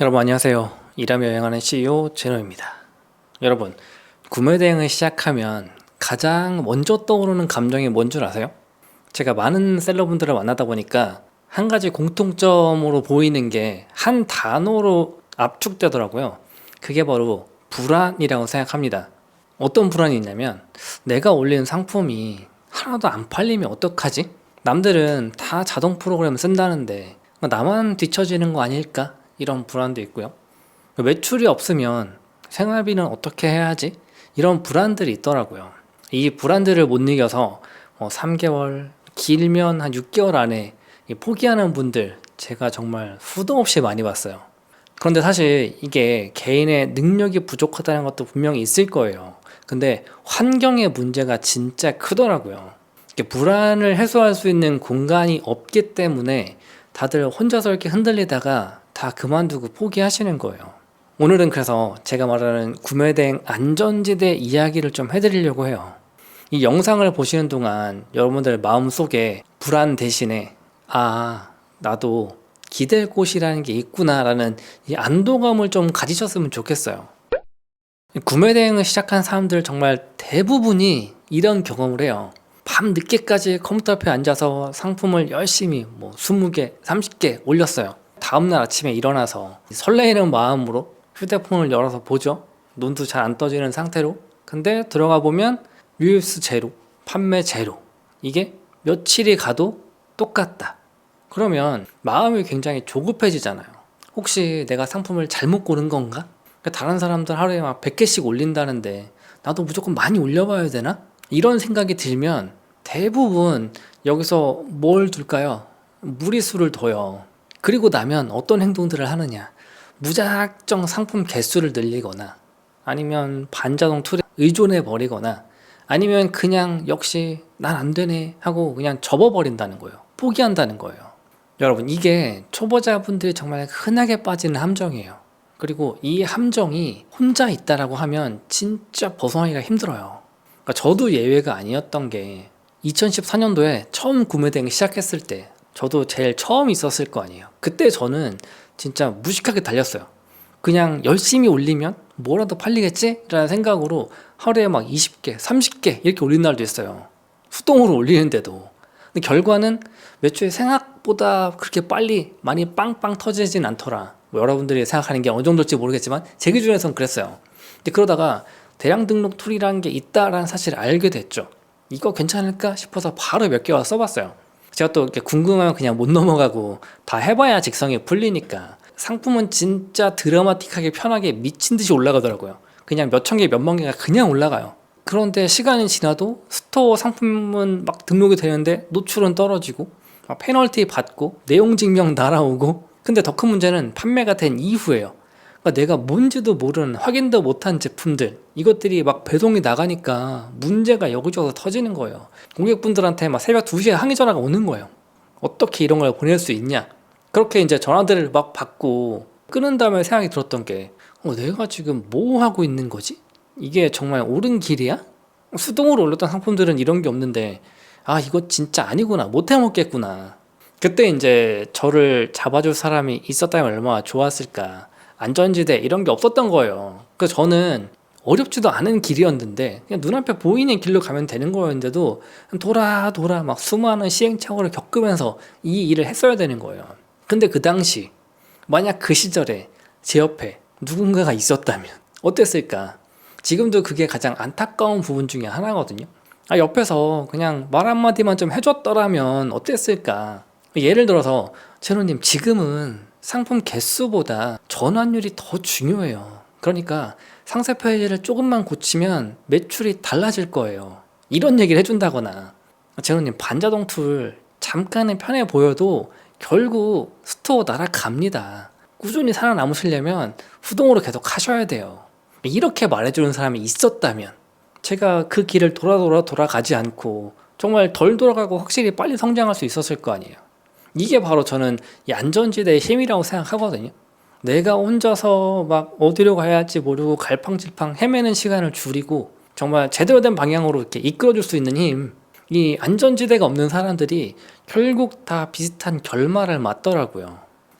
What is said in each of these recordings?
여러분 안녕하세요. 일하며 여행하는 CEO 제노입니다. 여러분 구매 대행을 시작하면 가장 먼저 떠오르는 감정이 뭔 줄 아세요? 제가 많은 셀러분들을 만나다 보니까 한 가지 공통점으로 보이는 게 한 단어로 압축되더라고요. 그게 바로 불안이라고 생각합니다. 어떤 불안이 있냐면 내가 올린 상품이 하나도 안 팔리면 어떡하지? 남들은 다 자동 프로그램 쓴다는데 나만 뒤처지는 거 아닐까? 이런 불안도 있고요. 매출이 없으면 생활비는 어떻게 해야지? 이런 불안들이 있더라고요. 이 불안들을 못 이겨서 뭐 3개월, 길면 한 6개월 안에 이 포기하는 분들 제가 정말 수도 없이 많이 봤어요. 그런데 사실 이게 개인의 능력이 부족하다는 것도 분명히 있을 거예요. 근데 환경의 문제가 진짜 크더라고요. 불안을 해소할 수 있는 공간이 없기 때문에 다들 혼자서 이렇게 흔들리다가 다 그만두고 포기하시는 거예요. 오늘은 그래서 제가 말하는 구매대행 안전지대 이야기를 좀 해드리려고 해요. 이 영상을 보시는 동안 여러분들 마음속에 불안 대신에 아, 나도 기댈 곳이라는 게 있구나라는 이 안도감을 좀 가지셨으면 좋겠어요. 구매 대행을 시작한 사람들 정말 대부분이 이런 경험을 해요. 밤 늦게까지 컴퓨터 앞에 앉아서 상품을 열심히 뭐 20개, 30개 올렸어요. 다음날 아침에 일어나서 설레이는 마음으로 휴대폰을 열어서 보죠. 눈도 잘 안 떠지는 상태로. 근데 들어가 보면 뷰스 제로, 판매 제로. 이게 며칠이 가도 똑같다. 그러면 마음이 굉장히 조급해지잖아요. 혹시 내가 상품을 잘못 고른 건가? 그러니까 다른 사람들 하루에 막 100개씩 올린다는데 나도 무조건 많이 올려봐야 되나? 이런 생각이 들면 대부분 여기서 뭘 둘까요? 무리수를 둬요. 그리고 나면 어떤 행동들을 하느냐? 무작정 상품 개수를 늘리거나 아니면 반자동 툴에 의존해 버리거나 아니면 그냥 역시 난 안 되네 하고 그냥 접어버린다는 거예요. 포기한다는 거예요. 여러분, 이게 초보자분들이 정말 흔하게 빠지는 함정이에요. 그리고 이 함정이 혼자 있다라고 하면 진짜 벗어나기가 힘들어요. 그러니까 저도 예외가 아니었던 게 2014년도에 처음 구매 대행 시작했을 때 저도 제일 처음 있었을 거 아니에요. 그때 저는 진짜 무식하게 달렸어요. 그냥 열심히 올리면 뭐라도 팔리겠지? 라는 생각으로 하루에 막 20개, 30개 이렇게 올린 날도 있어요. 수동으로 올리는데도. 근데 결과는 매출이 생각보다 그렇게 빨리 많이 빵빵 터지진 않더라. 뭐 여러분들이 생각하는 게 어느 정도일지 모르겠지만 제 기준에선 그랬어요. 근데 그러다가 대량 등록 툴이라는 게 있다라는 사실을 알게 됐죠. 이거 괜찮을까 싶어서 바로 몇 개월 써봤어요. 제가 또 이렇게 궁금하면 그냥 못 넘어가고 다 해봐야 직성이 풀리니까 상품은 진짜 드라마틱하게 편하게 미친 듯이 올라가더라고요. 그냥 몇천 개, 몇만 개가 그냥 올라가요. 그런데 시간이 지나도 스토어 상품은 막 등록이 되는데 노출은 떨어지고 막 페널티 받고 내용 증명 날아오고 근데 더 큰 문제는 판매가 된 이후에요. 그러니까 내가 뭔지도 모르는 확인도 못한 제품들 이것들이 막 배송이 나가니까 문제가 여기저기서 터지는 거예요. 고객분들한테 막 새벽 2시에 항의 전화가 오는 거예요. 어떻게 이런 걸 보낼 수 있냐? 그렇게 이제 전화들을 막 받고 끊은 다음에 생각이 들었던 게 어, 내가 지금 뭐 하고 있는 거지? 이게 정말 옳은 길이야? 수동으로 올렸던 상품들은 이런 게 없는데 아 이거 진짜 아니구나 못 해 먹겠구나 그때 이제 저를 잡아줄 사람이 있었다면 얼마나 좋았을까 안전지대 이런 게 없었던 거예요 그래서 저는 어렵지도 않은 길이었는데 그냥 눈앞에 보이는 길로 가면 되는 거였는데도 돌아 돌아 막 수많은 시행착오를 겪으면서 이 일을 했어야 되는 거예요 근데 그 당시 만약 그 시절에 제 옆에 누군가가 있었다면 어땠을까 지금도 그게 가장 안타까운 부분 중에 하나거든요. 아, 옆에서 그냥 말 한마디만 좀 해줬더라면 어땠을까? 예를 들어서, 제노님, 지금은 상품 개수보다 전환율이 더 중요해요. 그러니까 상세 페이지를 조금만 고치면 매출이 달라질 거예요. 이런 얘기를 해준다거나, 제노님, 반자동 툴 잠깐은 편해 보여도 결국 스토어 날아갑니다. 꾸준히 살아남으시려면 수동으로 계속 하셔야 돼요. 이렇게 말해주는 사람이 있었다면 제가 그 길을 돌아 돌아 돌아가지 않고 정말 덜 돌아가고 확실히 빨리 성장할 수 있었을 거 아니에요. 이게 바로 저는 이 안전지대의 힘이라고 생각하거든요. 내가 혼자서 막 어디로 가야 할지 모르고 갈팡질팡 헤매는 시간을 줄이고 정말 제대로 된 방향으로 이렇게 이끌어줄 수 있는 힘. 이 안전지대가 없는 사람들이 결국 다 비슷한 결말을 맞더라고요.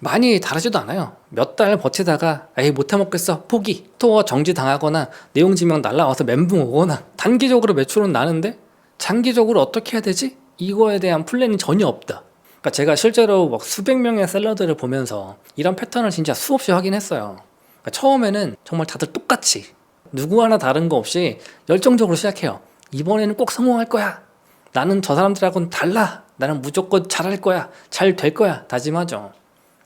많이 다르지도 않아요. 몇 달 버티다가 에이 못해 먹겠어 포기 스토어 정지 당하거나 내용 지명 날라와서 멘붕 오거나 단기적으로 매출은 나는데 장기적으로 어떻게 해야 되지? 이거에 대한 플랜이 전혀 없다. 그러니까 제가 실제로 막 수백 명의 셀러들을 보면서 이런 패턴을 진짜 수없이 확인했어요. 그러니까 처음에는 정말 다들 똑같이 누구 하나 다른 거 없이 열정적으로 시작해요. 이번에는 꼭 성공할 거야. 나는 저 사람들하고는 달라. 나는 무조건 잘할 거야. 잘 될 거야. 다짐하죠.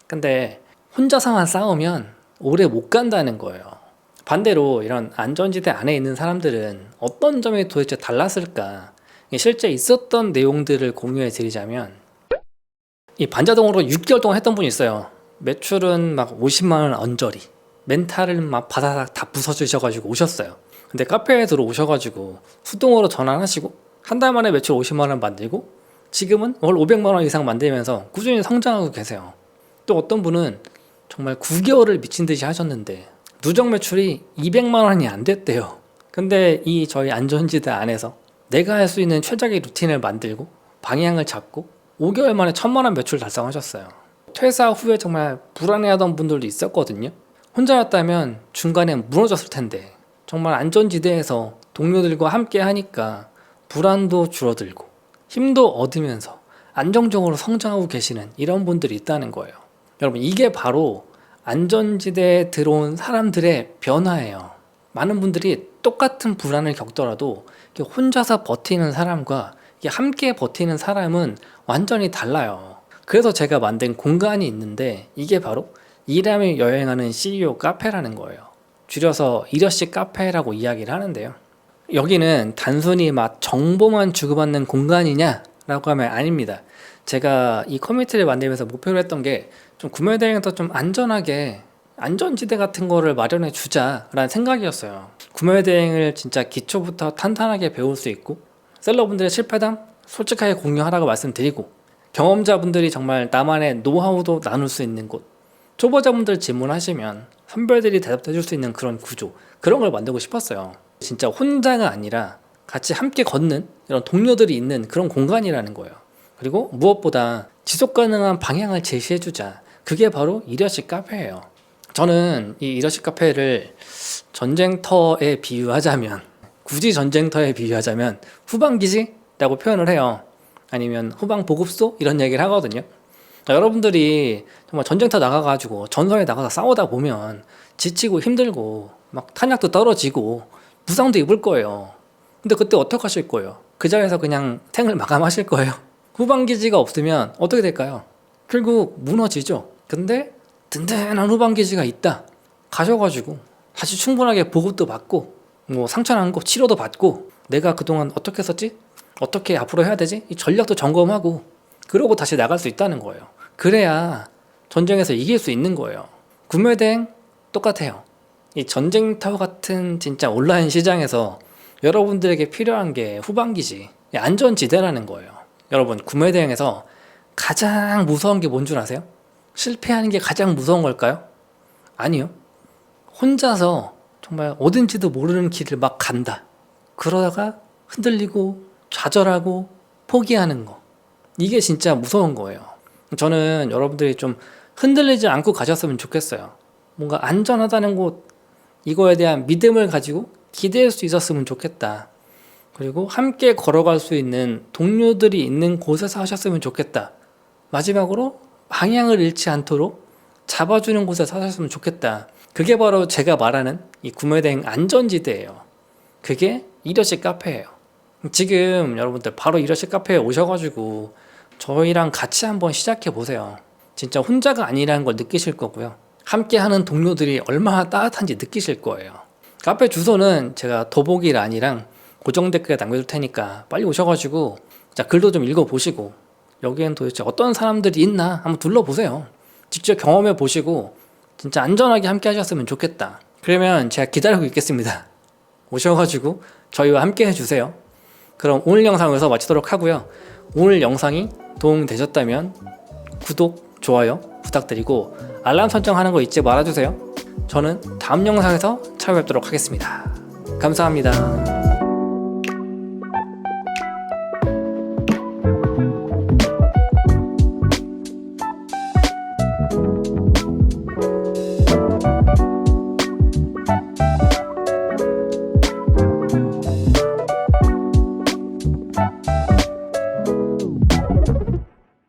근데 혼자서만 싸우면 오래 못 간다는 거예요. 반대로 이런 안전지대 안에 있는 사람들은 어떤 점이 도대체 달랐을까? 실제 있었던 내용들을 공유해 드리자면 이 반자동으로 6개월 동안 했던 분이 있어요. 매출은 막 50만 원 언저리. 멘탈을 막 바다닥 다 부숴주셔가지고 오셨어요. 근데 카페에 들어오셔가지고 수동으로 전환하시고 한 달 만에 매출 50만 원 만들고 지금은 월 500만 원 이상 만들면서 꾸준히 성장하고 계세요. 또 어떤 분은 정말 9개월을 미친 듯이 하셨는데 누적 매출이 200만 원이 안 됐대요. 근데 이 저희 안전지대 안에서 내가 할 수 있는 최적의 루틴을 만들고 방향을 잡고 5개월 만에 천만 원 매출 달성하셨어요. 퇴사 후에 정말 불안해하던 분들도 있었거든요. 혼자였다면 중간에 무너졌을 텐데 정말 안전지대에서 동료들과 함께 하니까 불안도 줄어들고 힘도 얻으면서 안정적으로 성장하고 계시는 이런 분들이 있다는 거예요. 여러분 이게 바로 안전지대에 들어온 사람들의 변화예요. 많은 분들이 똑같은 불안을 겪더라도 혼자서 버티는 사람과 함께 버티는 사람은 완전히 달라요. 그래서 제가 만든 공간이 있는데 이게 바로 일하며 여행하는 CEO 카페라는 거예요. 줄여서 이러시 카페라고 이야기를 하는데요. 여기는 단순히 막 정보만 주고받는 공간이냐라고 하면 아닙니다. 제가 이 커뮤니티를 만들면서 목표로 했던 게 좀 구매 대행에서 좀 안전하게 안전지대 같은 거를 마련해 주자라는 생각이었어요. 구매 대행을 진짜 기초부터 탄탄하게 배울 수 있고 셀러분들의 실패담 솔직하게 공유하라고 말씀드리고 경험자분들이 정말 나만의 노하우도 나눌 수 있는 곳 초보자분들 질문하시면 선별들이 대답해 줄 수 있는 그런 구조 그런 걸 만들고 싶었어요. 진짜 혼자가 아니라 같이 함께 걷는 이런 동료들이 있는 그런 공간이라는 거예요. 그리고 무엇보다 지속 가능한 방향을 제시해 주자. 그게 바로 이러시 카페예요. 저는 이 이러시 카페를 전쟁터에 비유하자면 굳이 전쟁터에 비유하자면 후방기지라고 표현을 해요. 아니면 후방 보급소 이런 얘기를 하거든요. 자, 여러분들이 정말 전쟁터 나가가지고 전선에 나가서 싸우다 보면 지치고 힘들고 막 탄약도 떨어지고 부상도 입을 거예요. 근데 그때 어떻게 하실 거예요? 그 자리에서 그냥 생을 마감하실 거예요. 후방기지가 없으면 어떻게 될까요? 결국 무너지죠. 근데 든든한 후방기지가 있다. 가셔가지고 다시 충분하게 보급도 받고 뭐 상처 난 거 치료도 받고 내가 그동안 어떻게 했었지? 어떻게 앞으로 해야 되지? 이 전략도 점검하고 그러고 다시 나갈 수 있다는 거예요. 그래야 전쟁에서 이길 수 있는 거예요. 구매대행 똑같아요. 이 전쟁터 같은 진짜 온라인 시장에서 여러분들에게 필요한 게 후방기지, 이 안전지대라는 거예요. 여러분, 구매대행에서 가장 무서운 게 뭔 줄 아세요? 실패하는 게 가장 무서운 걸까요? 아니요. 혼자서 정말 어딘지도 모르는 길을 막 간다. 그러다가 흔들리고 좌절하고 포기하는 거. 이게 진짜 무서운 거예요. 저는 여러분들이 좀 흔들리지 않고 가셨으면 좋겠어요. 뭔가 안전하다는 곳, 이거에 대한 믿음을 가지고 기대할 수 있었으면 좋겠다. 그리고 함께 걸어갈 수 있는 동료들이 있는 곳에서 하셨으면 좋겠다. 마지막으로 방향을 잃지 않도록 잡아주는 곳에서 하셨으면 좋겠다. 그게 바로 제가 말하는 이 구매대행 안전지대예요. 그게 이러시 카페예요. 지금 여러분들 바로 이러시 카페에 오셔가지고 저희랑 같이 한번 시작해 보세요. 진짜 혼자가 아니라는 걸 느끼실 거고요. 함께 하는 동료들이 얼마나 따뜻한지 느끼실 거예요. 카페 주소는 제가 더보기란이랑 고정 댓글에 남겨둘 테니까 빨리 오셔가지고 자 글도 좀 읽어보시고 여기엔 도대체 어떤 사람들이 있나 한번 둘러보세요. 직접 경험해 보시고 진짜 안전하게 함께 하셨으면 좋겠다. 그러면 제가 기다리고 있겠습니다. 오셔가지고 저희와 함께 해주세요. 그럼 오늘 영상 여기서 마치도록 하고요. 오늘 영상이 도움 되셨다면 구독, 좋아요 부탁드리고 알람 설정하는 거 잊지 말아주세요. 저는 다음 영상에서 찾아뵙도록 하겠습니다. 감사합니다.